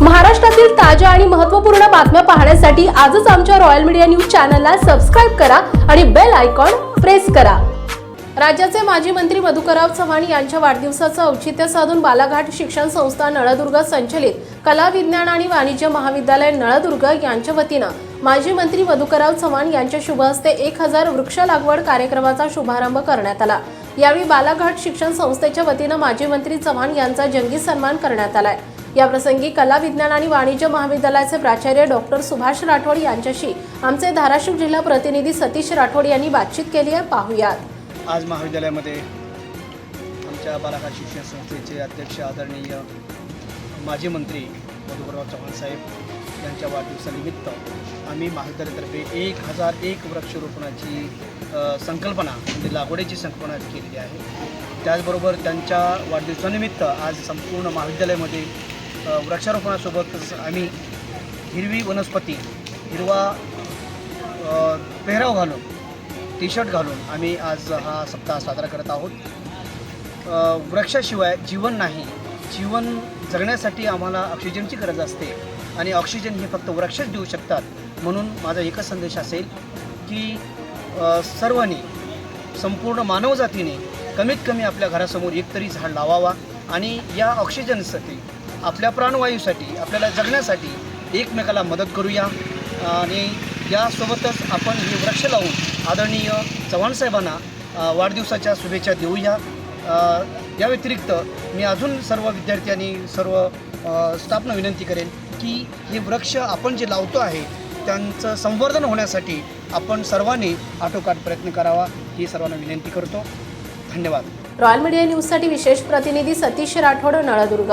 महाराष्ट्रातील ताज्या आणि महत्त्वपूर्ण बातम्या पाहण्यासाठी आजच आमच्या रॉयल मीडिया न्यूज चॅनलला सबस्क्राईब करा आणि बेल आयकॉन प्रेस करा. राज्याचे माजी मंत्री मधुकरराव चव्हाण यांच्या वाढदिवसाचं औचित्य साधून बालाघाट शिक्षण संस्था नळदुर्ग संचलित कला विज्ञान आणि वाणिज्य महाविद्यालय नळदुर्ग यांच्या वतीनं माजी मंत्री मधुकरराव चव्हाण यांच्या शुभ हस्ते एक हजार वृक्ष लागवड कार्यक्रमाचा शुभारंभ करण्यात आला. यावेळी बालाघाट शिक्षण संस्थेच्या वतीनं माजी मंत्री चव्हाण यांचा जंगी सन्मान करण्यात आलाय. याप्रसंगी कला विज्ञान आणि वाणिज्य महाविद्यालयाचे प्राचार्य डॉक्टर सुभाष राठोड यांच्याशी आमचे धाराशिव जिल्हा प्रतिनिधी सतीश राठोड यांनी बातचीत केली आहे. पाहूयात. आज महाविद्यालयामध्ये आमच्या बालाघाट शिक्षण संस्थेचे अध्यक्ष आदरणीय माजी मंत्री मधुकरराव चव्हाण साहेब यांच्या वाढदिवसानिमित्त आम्ही महाविद्यालयातर्फे एक हजार एक वृक्षरोपणाची संकल्पना म्हणजे लागवडीची संकल्पना केलेली आहे. त्याचबरोबर त्यांच्या वाढदिवसानिमित्त आज संपूर्ण महाविद्यालयामध्ये वृक्षारोपणासोबतच आम्ही हिरवी वनस्पती हिरवा पेहराव घालून टी शर्ट घालून आम्ही आज हा सप्ताह साजरा करत आहोत. वृक्षाशिवाय जीवन नाही. जीवन जगण्यासाठी आम्हाला ऑक्सिजनची गरज असते आणि ऑक्सिजन हे फक्त वृक्षच देऊ शकतात म्हणून माझा एकच संदेश असेल की सर्वांनी संपूर्ण मानवजातीने कमीत कमी आपल्या घरासमोर एक तरी झाड लावावा आणि या ऑक्सिजनसाठी आपल्या प्राणवायूसाठी आपल्याला जगण्यासाठी एकमेकाला मदत करूया. आणि यासोबतच आपण हे वृक्ष लावून आदरणीय चव्हाणसाहेबांना वाढदिवसाच्या शुभेच्छा देऊया. या व्यतिरिक्त मी अजून सर्व विद्यार्थ्यांनी सर्व स्टाफनं विनंती करेन की हे वृक्ष आपण जे लावतो आहे त्यांचं संवर्धन होण्यासाठी आपण सर्वांनी आटोकाट प्रयत्न करावा ही सर्वांना विनंती करतो. धन्यवाद. रॉयल मीडिया न्यूजसाठी विशेष प्रतिनिधी सतीश राठोड नळदुर्ग.